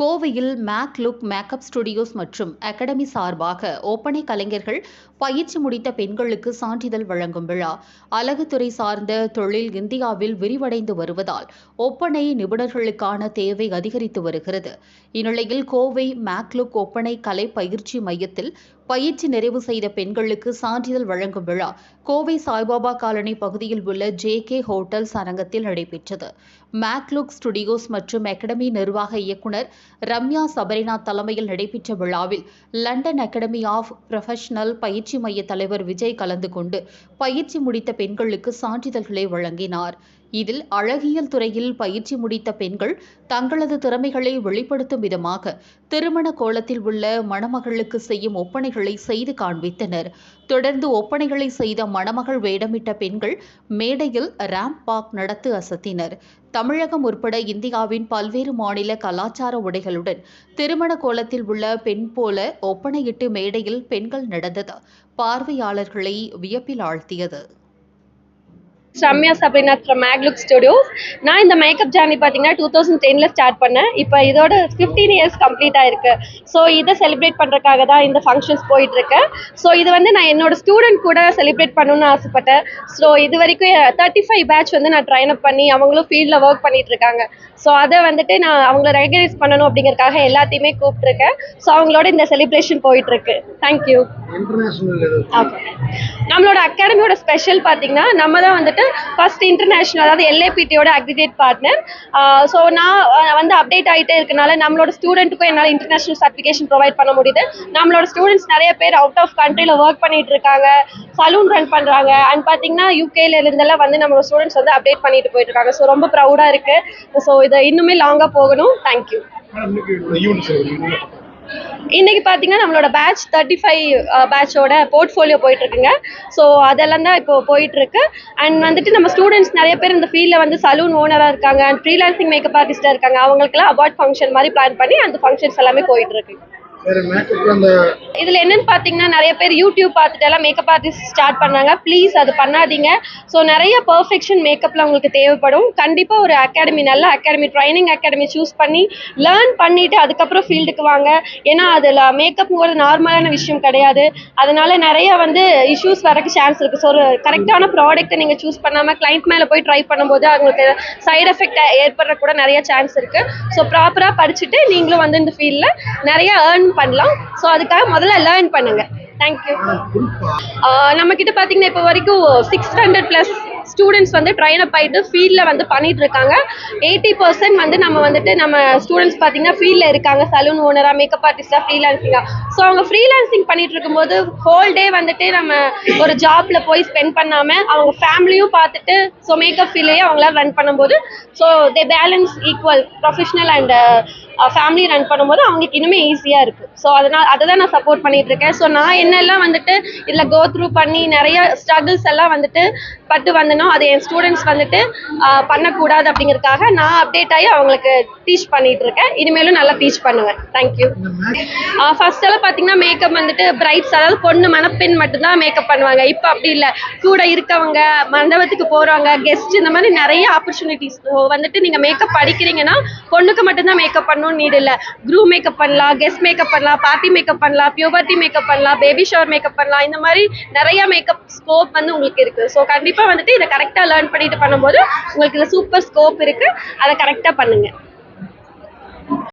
கோவையில் make look makeup studios மற்றும் academy சார்பாக ஒப்பனை கலைஞர்கள் பயிற்சி முடித்த பெண்களுக்கு சான்றிதழ் வழங்கும் விழா. அழகுத்துறை சார்ந்த தொழில் இந்தியாவில் விரிவடைந்து வருவதால் ஒப்பனை நிபுணர்களுக்கான தேவை அதிகரித்து வருகிறது. இந்நிலையில் கோவை மேக்லுக் ஒப்பனை கலை பயிற்சி மையத்தில் பயிற்சி நிறைவு செய்த பெண்களுக்கு சான்றிதழ் வழங்கும் விழா கோவை சாய்பாபா காலனி பகுதியில் உள்ள ஜே கே ஹோட்டல்ஸ் அரங்கத்தில் நடைபெற்றது. மேக்லுக் ஸ்டுடியோஸ் மற்றும் அகாடமி நிர்வாக இயக்குனர் ரம்யா சபரிநாத் தலைமையில் நடைபெற்ற விழாவில் லண்டன் அகாடமி ஆஃப் ப்ரொஃபஷனல் பயிற்சி மைய தலைவர் விஜய் கலந்து கொண்டு பயிற்சி முடித்த பெண்களுக்கு சான்றிதழ்களை வழங்கினார். இதில் அழகியல் துறையில் பயிற்சி முடித்த பெண்கள் தங்களது திறமைகளை வெளிப்படுத்தும் விதமாக திருமண கோலத்தில் உள்ள மணமகளுக்கு செய்யும் ஒப்பனைகளை செய்து காண்பித்தனர். தொடர்ந்து ஒப்பனைகளை செய்த மணமகள் வேடமிட்ட பெண்கள் மேடையில் ரேம்ப் பாக் நடத்து அசத்தினர். தமிழகம் உட்பட இந்தியாவின் பல்வேறு மாநில கலாச்சார உடைகளுடன் திருமண கோலத்தில் உள்ள பெண் போல ஒப்பனையிட்டு மேடையில் பெண்கள் நடந்தது. பார்வையாளர்களை வியப்பில் ஆழ்த்தியது. Ramya Sabrinath from make look studios நான் இந்த மேக்கப் ஜேர்னி பார்த்தீங்கன்னா டூ தௌசண்ட் டெனில் ஸ்டார்ட் பண்ணேன். இப்போ இதோட ஃபிஃப்டீன் இயர்ஸ் கம்ப்ளீட் ஆயிருக்கு. ஸோ இதை செலிப்ரேட் பண்ணுறதுக்காக தான் இந்த ஃபங்க்ஷன்ஸ் போயிட்டுருக்கு. ஸோ இது வந்து நான் என்னோட ஸ்டூடெண்ட் கூட செலிப்ரேட் பண்ணணும்னு ஆசைப்பட்டேன். ஸோ இது வரைக்கும் தேர்ட்டி ஃபைவ் பேட்ச் வந்து நான் ட்ரைன் அப் பண்ணி அவங்களும் ஃபீல்டில் ஒர்க் பண்ணிட்டு இருக்காங்க. ஸோ அதை வந்துட்டு நான் அவங்கள ரெகனைஸ் பண்ணணும் அப்படிங்கறதுக்காக எல்லாத்தையுமே கூப்பிட்டுருக்கேன். ஸோ அவங்களோட இந்த செலிப்ரேஷன் போயிட்டுருக்கு. தேங்க்யூ ஓகே நம்மளோட அகாடமியோட ஸ்பெஷல் பார்த்தீங்கன்னா நம்ம தான் வந்துட்டு ஃபர்ஸ்ட் இன்டர்நேஷனல் அதாவது எல்ஏபிடியோட அக்ரிகேட் பார்ட்னர் ஸோ நான் வந்து அப்டேட் ஆகிட்டே இருக்கனால நம்மளோட ஸ்டூடெண்ட்டுக்கும் என்னால் இன்டர்நேஷனல் சர்டிஃபிகேஷன் ப்ரொவைட் பண்ண முடியுது. நம்மளோட ஸ்டூடெண்ட்ஸ் நிறைய பேர் அவுட் ஆஃப் கண்ட்ரியில் ஒர்க் பண்ணிட்டு இருக்காங்க சலூன் ரன் பண்ணுறாங்க அண்ட் பார்த்தீங்கன்னா யூகேல இருந்தெல்லாம் வந்து நம்மளோட ஸ்டூடெண்ட்ஸ் வந்து அப்டேட் பண்ணிட்டு போயிட்டு இருக்காங்க ஸோ ரொம்ப ப்ரௌடாக இருக்குது ஸோ இதை இன்னுமே லாங்காக போகணும். தேங்க்யூ இன்னைக்கு பார்த்தீங்கன்னா நம்மளோட பேட்ச் தேர்ட்டி ஃபைவ் பேட்சோட போர்ட்ஃபோலியோ போயிட்டு இருக்குங்க ஸோ அதெல்லாம் தான் இப்போ போயிட்டு இருக்கு அண்ட் வந்துட்டு நம்ம ஸ்டூடெண்ட்ஸ் நிறைய பேர் இந்த ஃபீல்டில் வந்து சலூன் ஓனராக இருக்காங்க அண்ட் ஃப்ரீலான்சிங் மேக்கப் ஆர்டிஸ்டாக இருக்காங்க. அவங்களுக்குலாம் அவார்ட் ஃபங்க்ஷன் மாதிரி பிளான் பண்ணி அந்த ஃபங்க்ஷன்ஸ் எல்லாமே போயிட்டு இருக்கு இதில் என்னன்னு பார்த்தீங்கன்னா நிறைய பேர் யூடியூப் பார்த்துட்டு எல்லாம் மேக்கப் ஆர்டிஸ்ட் ஸ்டார்ட் பண்ணாங்க. ப்ளீஸ் அது பண்ணாதீங்க. ஸோ நிறைய பர்ஃபெக்ஷன் மேக்கப்பில் உங்களுக்கு தேவைப்படும். கண்டிப்பாக ஒரு அகாடமி நல்ல அகாடமி ட்ரைனிங் அகாடமி சூஸ் பண்ணி லேர்ன் பண்ணிட்டு அதுக்கப்புறம் ஃபீல்டுக்கு வாங்க. ஏன்னா அதில் மேக்கப்ங்கிறது நார்மலான விஷயம் கிடையாது. அதனால நிறைய வந்து இஷ்யூஸ் வரக்கு சான்ஸ் இருக்குது ஸோ ஒரு கரெக்டான ப்ராடக்ட்டை நீங்கள் சூஸ் பண்ணாமல் கிளைண்ட் மேலே போய் ட்ரை பண்ணும்போது அவங்களுக்கு சைடு எஃபெக்ட் ஏற்படுற கூட நிறைய சான்ஸ் இருக்குது ஸோ ப்ராப்பராக படிச்சுட்டு நீங்களும் வந்து இந்த ஃபீல்டில் நிறைய ஏர்ன் பண்ணலாம். ஸோ அதுக்காக முதல்ல லேர்ன் பண்ணுங்கள் தேங்க்யூ நம்ம கிட்ட பார்த்தீங்கன்னா இப்போ வரைக்கும் சிக்ஸ் ஹண்ட்ரட் ப்ளஸ் ஸ்டூடெண்ட்ஸ் வந்து ட்ரைன் அப் ஆகிட்டு ஃபீல்டில் வந்து பண்ணிட்டு இருக்காங்க. எயிட்டி பர்சன்ட் வந்து நம்ம வந்துட்டு நம்ம ஸ்டூடெண்ட்ஸ் பார்த்தீங்கன்னா ஃபீல்டில் இருக்காங்க. சலூன் ஓனராக மேக்கப் ஆர்டிஸ்டாக ஃப்ரீலான்சிங்காக ஸோ அவங்க ஃப்ரீலான்சிங் பண்ணிட்டு இருக்கும்போது ஹோல் டே வந்துட்டு நம்ம ஒரு ஜாப்ல போய் ஸ்பெண்ட் பண்ணாமல் அவங்க ஃபேமிலியும் பார்த்துட்டு ஸோ மேக்கப் ஃபீல்டையும் அவங்களால ரன் பண்ணும்போது so they balance equal professional and family run பண்ணும்போது அவங்களுக்கு இன்னுமே ஈஸியாக இருக்குது ஸோ அதனால் அதை தான் நான் சப்போர்ட் பண்ணிகிட்டு இருக்கேன் ஸோ நான் என்னெல்லாம் வந்துட்டு இதில் கோ த்ரூ பண்ணி நிறைய ஸ்ட்ரகிள்ஸ் எல்லாம் வந்துட்டு பட்டு வந்தனோ அது என் ஸ்டூடெண்ட்ஸ் வந்துட்டு பண்ணக்கூடாது அப்படிங்கிறதுக்காக நான் அப்டேட் ஆகி அவங்களுக்கு டீச் பண்ணிகிட்டு இருக்கேன் இனிமேலும் நல்லா டீச் பண்ணுவேன். தேங்க்யூ ஃபர்ஸ்ட் எல்லாம் பார்த்தீங்கன்னா மேக்கப் வந்துட்டு பிரைட்ஸ் அதாவது பொண்ணு மணப்பெண் மட்டும்தான் மேக்கப் பண்ணுவாங்க. இப்போ அப்படி இல்லை. கூட இருக்கவங்க மண்டபத்துக்கு போகிறவங்க கெஸ்ட் இந்த மாதிரி நிறைய ஆப்பர்ச்சுனிட்டிஸ் வந்துட்டு நீங்கள் மேக்கப் படிக்கிறீங்கன்னா பொண்ணுக்கு மட்டும்தான் மேக்கப் பண்ணணும்னு நீட் இல்லை. க்ரூ மேக்கப் பண்ணலாம் கெஸ்ட் மேக்கப் பண்ணலாம் பார்ட்டி மேக்கப் பண்ணலாம் பியூபர்ட்டி மேக்கப் பண்ணலாம் பேபி ஷவர் மேக்கப் பண்ணலாம். இந்த மாதிரி நிறைய மேக்கப் ஸ்கோப் வந்து உங்களுக்கு இருக்குது ஸோ கண்டிப்பாக வந்துட்டு இதை கரெக்டாக லேர்ன் பண்ணிட்டு பண்ணும்போது உங்களுக்கு இதில் சூப்பர் ஸ்கோப் இருக்குது அதை கரெக்டாக பண்ணுங்கள்